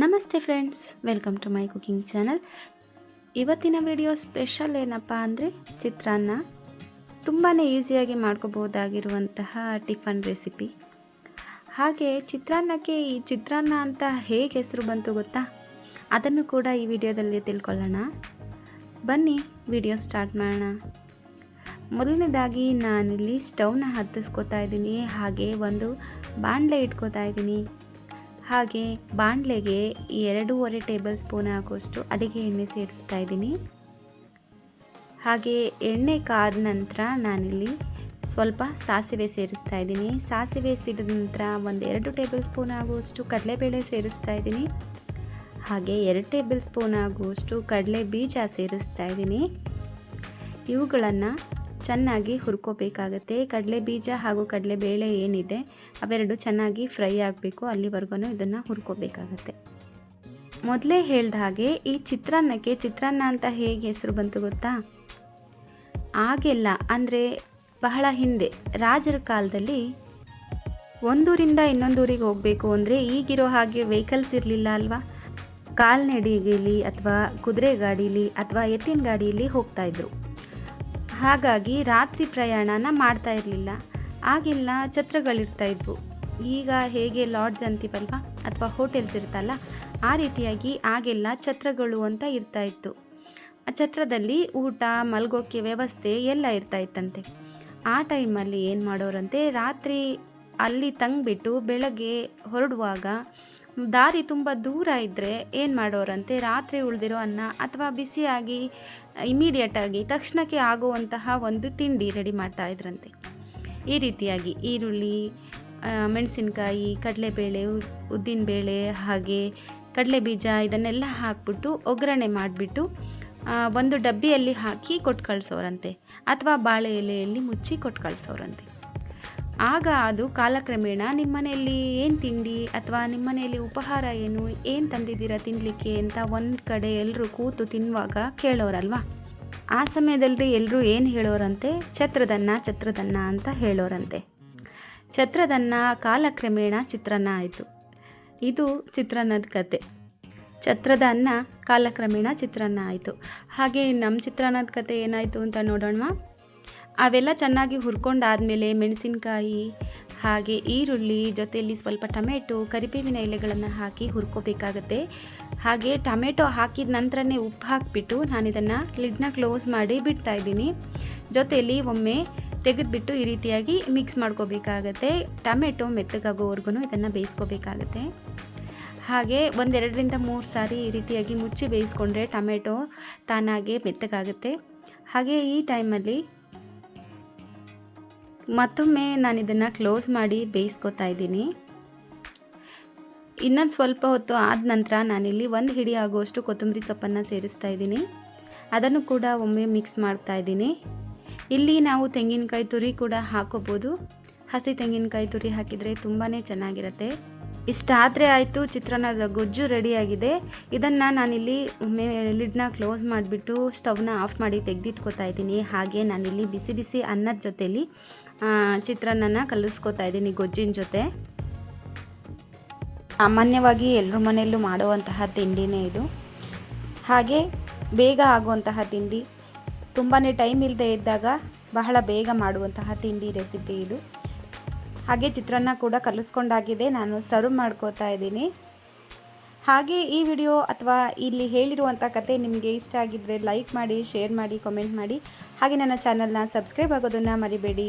ನಮಸ್ತೆ friends, welcome to my cooking channel. ಇವತ್ತಿನ video special ಏನಪ್ಪ ಅಂದರೆ ಚಿತ್ರಾನ್ನ. ತುಂಬಾ ಈಸಿಯಾಗಿ ಮಾಡ್ಕೋಬೋದಾಗಿರುವಂತಹ ಟಿಫನ್ ರೆಸಿಪಿ. ಹಾಗೆ ಚಿತ್ರಾನ್ನಕ್ಕೆ ಈ ಚಿತ್ರಾನ್ನ ಅಂತ ಹೇಗೆ ಹೆಸರು ಬಂತು ಗೊತ್ತಾ? ಅದನ್ನು ಕೂಡ ಈ ವಿಡಿಯೋದಲ್ಲಿ ತಿಳ್ಕೊಳ್ಳೋಣ. ಬನ್ನಿ, ವಿಡಿಯೋ ಸ್ಟಾರ್ಟ್ ಮಾಡೋಣ. ಮೊದಲನೇದಾಗಿ ನಾನಿಲ್ಲಿ ಸ್ಟವ್ನ ಹತ್ತಿಸ್ಕೊತಾ ಇದ್ದೀನಿ. ಹಾಗೆ ಒಂದು ಬಾಣಲೆ ಇಟ್ಕೋತಾ ಇದ್ದೀನಿ. ಹಾಗೆ ಬಾಣಲೆಗೆ ಎರಡೂವರೆ ಟೇಬಲ್ ಸ್ಪೂನ್ ಆಗುವಷ್ಟು ಅಡುಗೆ ಎಣ್ಣೆ ಸೇರಿಸ್ತಾ ಇದ್ದೀನಿ. ಹಾಗೆ ಎಣ್ಣೆ ಕಾದ ನಂತರ ನಾನಿಲ್ಲಿ ಸ್ವಲ್ಪ ಸಾಸಿವೆ ಸೇರಿಸ್ತಾ ಇದ್ದೀನಿ. ಸಾಸಿವೆ ಸಿಡಿದ ನಂತರ ಒಂದು ಎರಡು ಟೇಬಲ್ ಸ್ಪೂನ್ ಆಗುವಷ್ಟು ಕಡಲೆಬೇಳೆ ಸೇರಿಸ್ತಾ ಇದ್ದೀನಿ. ಹಾಗೆ ಎರಡು ಟೇಬಲ್ ಸ್ಪೂನ್ ಆಗುವಷ್ಟು ಕಡಲೆ ಬೀಜ ಸೇರಿಸ್ತಾ ಇದ್ದೀನಿ. ಇವುಗಳನ್ನು ಚೆನ್ನಾಗಿ ಹುರ್ಕೋಬೇಕಾಗತ್ತೆ. ಕಡಲೆ ಬೀಜ ಹಾಗೂ ಕಡಲೆಬೇಳೆ ಏನಿದೆ, ಅವೆರಡು ಚೆನ್ನಾಗಿ ಫ್ರೈ ಆಗಬೇಕು. ಅಲ್ಲಿವರೆಗೂ ಇದನ್ನು ಹುರ್ಕೋಬೇಕಾಗತ್ತೆ. ಮೊದಲೇ ಹೇಳ್ದ ಹಾಗೆ ಈ ಚಿತ್ರಾನ್ನಕ್ಕೆ, ಚಿತ್ರಾನ್ನ ಅಂತ ಹೇಗೆ ಹೆಸರು ಬಂತು ಗೊತ್ತಾ? ಆಗೆಲ್ಲ ಅಂದರೆ ಬಹಳ ಹಿಂದೆ, ರಾಜರ ಕಾಲದಲ್ಲಿ ಒಂದೂರಿಂದ ಇನ್ನೊಂದೂರಿಗೆ ಹೋಗಬೇಕು ಅಂದರೆ ಈಗಿರೋ ಹಾಗೆ ವೆಹಿಕಲ್ಸ್ ಇರಲಿಲ್ಲ ಅಲ್ವಾ? ಕಾಲ್ನಡಿಗೆಯಲ್ಲಿ ಅಥವಾ ಕುದುರೆ ಗಾಡೀಲಿ ಅಥವಾ ಎತ್ತಿನ ಗಾಡಿಯಲ್ಲಿ ಹೋಗ್ತಾಯಿದ್ರು ಹಾಗಾಗಿ ರಾತ್ರಿ ಪ್ರಯಾಣನ ಮಾಡ್ತಾ ಇರಲಿಲ್ಲ. ಆಗೆಲ್ಲ, ಛತ್ರಗಳಿರ್ತಾ ಇದ್ವು. ಈಗ ಹೇಗೆ ಲಾಡ್ಜ್ ಅಂತೀವಲ್ವ? ಅಥವಾ ಹೋಟೆಲ್ಸ್ ಇರ್ತಲ್ಲ ಆ ರೀತಿಯಾಗಿ ಆಗೆಲ್ಲ, ಛತ್ರಗಳು ಅಂತ ಇರ್ತಾ ಇತ್ತು. ಆ ಛತ್ರದಲ್ಲಿ ಊಟ ಮಲ್ಗೋಕ್ಕೆ ವ್ಯವಸ್ಥೆ ಎಲ್ಲ ಇರ್ತಾ ಇತ್ತಂತೆ. ಆ ಟೈಮಲ್ಲಿ ಏನು ಮಾಡೋರಂತೆ, ರಾತ್ರಿ ಅಲ್ಲಿ ತಂಗ್ಬಿಟ್ಟು ಬೆಳಗ್ಗೆ ಹೊರಡುವಾಗ ದಾರಿ ತುಂಬ ದೂರ ಇದ್ದರೆ ಏನು ಮಾಡೋರಂತೆ? ರಾತ್ರಿ ಉಳಿದಿರೋ ಅನ್ನ ಅಥವಾ ಬಿಸಿಯಾಗಿ ಇಮಿಡಿಯೇಟಾಗಿ ತಕ್ಷಣಕ್ಕೆ ಆಗುವಂತಹ ಒಂದು ತಿಂಡಿ ರೆಡಿ ಮಾಡ್ತಾ ಇದ್ರಂತೆ. ಈ ರೀತಿಯಾಗಿ ಈರುಳ್ಳಿ ಮೆಣಸಿನ್ಕಾಯಿ, ಕಡಲೆಬೇಳೆ ಉದ್ದಿನಬೇಳೆ ಹಾಗೆ ಕಡಲೆ ಬೀಜ ಇದನ್ನೆಲ್ಲ ಹಾಕ್ಬಿಟ್ಟು ಒಗ್ಗರಣೆ ಮಾಡಿಬಿಟ್ಟು ಒಂದು ಡಬ್ಬಿಯಲ್ಲಿ ಹಾಕಿ ಕೊಟ್ಟು ಕಳಿಸೋರಂತೆ ಅಥವಾ ಬಾಳೆ ಎಲೆಯಲ್ಲಿ ಮುಚ್ಚಿ ಕೊಟ್ಟು ಕಳಿಸೋರಂತೆ ಆಗ ಅದು ಕಾಲಕ್ರಮೇಣ ನಿಮ್ಮ ಮನೆಯಲ್ಲಿ ಏನು ತಿಂಡಿ ಅಥವಾ ನಿಮ್ಮ ಮನೆಯಲ್ಲಿ ಉಪಹಾರ ಏನು ಏನು ತಂದಿದ್ದೀರಾ ತಿನ್ನಲಿಕ್ಕೆ ಅಂತ ಒಂದು ಕಡೆ ಎಲ್ಲರೂ ಕೂತು ತಿನ್ನುವಾಗ ಕೇಳೋರಲ್ವಾ? ಆ ಸಮಯದಲ್ಲಿ ಎಲ್ಲರೂ ಏನು ಹೇಳೋರಂತೆ? ಛತ್ರದನ್ನ ಛತ್ರದನ್ನ ಅಂತ ಹೇಳೋರಂತೆ. ಛತ್ರದನ್ನ ಕಾಲಕ್ರಮೇಣ ಚಿತ್ರಾನ್ನ ಆಯಿತು. ಇದು ಚಿತ್ರಾನ್ನದ ಕತೆ. ಛತ್ರದ ಅನ್ನ ಕಾಲಕ್ರಮೇಣ ಚಿತ್ರಾನ್ನ ಆಯಿತು. ಹಾಗೆ ನಮ್ಮ ಚಿತ್ರಾನ್ನದ ಕತೆ ಏನಾಯಿತು ಅಂತ ನೋಡೋಣ ಅವೆಲ್ಲ ಚೆನ್ನಾಗಿ ಹುರ್ಕೊಂಡಾದಮೇಲೆ ಮೆಣಸಿನಕಾಯಿ, ಹಾಗೆ ಈರುಳ್ಳಿ ಜೊತೆಯಲ್ಲಿ ಸ್ವಲ್ಪ ಟೊಮೆಟೊ, ಕರಿಬೇವಿನ ಎಲೆಗಳನ್ನು ಹಾಕಿ ಹುರ್ಕೋಬೇಕಾಗತ್ತೆ. ಹಾಗೆ ಟೊಮೆಟೊ ಹಾಕಿದ ನಂತರನೇ ಉಪ್ಪು ಹಾಕಿಬಿಟ್ಟು ನಾನು ಇದನ್ನು ಲಿಡ್ನ ಕ್ಲೋಸ್ ಮಾಡಿ ಬಿಡ್ತಾ ಇದ್ದೀನಿ. ಜೊತೆಯಲ್ಲಿ ಒಮ್ಮೆ ತೆಗೆದುಬಿಟ್ಟು ಈ ರೀತಿಯಾಗಿ ಮಿಕ್ಸ್ ಮಾಡ್ಕೋಬೇಕಾಗತ್ತೆ. ಟೊಮೆಟೊ ಮೆತ್ತಗಾಗೋವರೆಗೂ ಇದನ್ನು ಬೇಯಿಸ್ಕೋಬೇಕಾಗತ್ತೆ. ಹಾಗೆ ಒಂದೆರಡರಿಂದ ಮೂರು ಸಾರಿ ಈ ರೀತಿಯಾಗಿ ಮುಚ್ಚಿ ಬೇಯಿಸ್ಕೊಂಡ್ರೆ ಟೊಮೆಟೊ ತಾನಾಗೆ ಮೆತ್ತಗಾಗುತ್ತೆ. ಹಾಗೆ ಈ ಟೈಮಲ್ಲಿ ಮತ್ತೊಮ್ಮೆ ನಾನು ಇದನ್ನು ಕ್ಲೋಸ್ ಮಾಡಿ ಬೇಯಿಸ್ಕೊತಾ ಇದ್ದೀನಿ. ಇನ್ನೊಂದು ಸ್ವಲ್ಪ ಹೊತ್ತು ಆದ ನಂತರ ನಾನಿಲ್ಲಿ ಒಂದು ಹಿಡಿ ಆಗುವಷ್ಟು ಕೊತ್ತಂಬರಿ ಸೊಪ್ಪನ್ನು ಸೇರಿಸ್ತಾ ಇದ್ದೀನಿ. ಅದನ್ನು ಕೂಡ ಒಮ್ಮೆ ಮಿಕ್ಸ್ ಮಾಡ್ತಾ ಇದ್ದೀನಿ. ಇಲ್ಲಿ ನಾವು ತೆಂಗಿನಕಾಯಿ ತುರಿ ಕೂಡ ಹಾಕೋಬೋದು. ಹಸಿ ತೆಂಗಿನಕಾಯಿ ತುರಿ ಹಾಕಿದರೆ ತುಂಬಾ ಚೆನ್ನಾಗಿರುತ್ತೆ. ಇಷ್ಟಾದರೆ ಆಯಿತು, ಚಿತ್ರಾನ್ನದ ಗೊಜ್ಜು ರೆಡಿಯಾಗಿದೆ ಇದನ್ನು ನಾನಿಲ್ಲಿ ಒಮ್ಮೆ ಲಿಡ್ನ ಕ್ಲೋಸ್ ಮಾಡಿಬಿಟ್ಟು ಸ್ಟವ್ನ ಆಫ್ ಮಾಡಿ ತೆಗೆದಿಟ್ಕೋತಾ ಇದ್ದೀನಿ. ಹಾಗೆ ನಾನಿಲ್ಲಿ ಬಿಸಿ ಬಿಸಿ ಅನ್ನದ ಜೊತೆಲಿ ಚಿತ್ರಾನ್ನನ ಕಲಿಸ್ಕೊತಾ ಇದ್ದೀನಿ ಗೊಜ್ಜಿನ ಜೊತೆ. ಸಾಮಾನ್ಯವಾಗಿ ಎಲ್ಲರ ಮನೆಯಲ್ಲೂ ಮಾಡುವಂತಹ ತಿಂಡಿನೇ ಇದು. ಹಾಗೆ ಬೇಗ ಆಗುವಂತಹ ತಿಂಡಿ ತುಂಬಾ ಟೈಮ್ ಇಲ್ಲದೆ ಇದ್ದಾಗ ಬಹಳ ಬೇಗ ಮಾಡುವಂತಹ ತಿಂಡಿ ರೆಸಿಪಿ ಇದು. ಹಾಗೆ ಚಿತ್ರಾನ್ನ ಕೂಡ ಕಲಿಸ್ಕೊಂಡಾಗಿದೆ, ನಾನು ಸರ್ವ್ ಮಾಡ್ಕೋತಾ ಇದ್ದೀನಿ. ಹಾಗೆ ಈ ವಿಡಿಯೋ ಅಥವಾ ಇಲ್ಲಿ ಹೇಳಿರುವಂಥ ಕತೆ ನಿಮಗೆ ಇಷ್ಟ ಆಗಿದ್ದರೆ ಲೈಕ್ ಮಾಡಿ ಶೇರ್ ಮಾಡಿ ಕಮೆಂಟ್ ಮಾಡಿ. ಹಾಗೆ ನನ್ನ ಚಾನಲ್ನ ಸಬ್ಸ್ಕ್ರೈಬ್ ಆಗೋದನ್ನು ಮರಿಬೇಡಿ.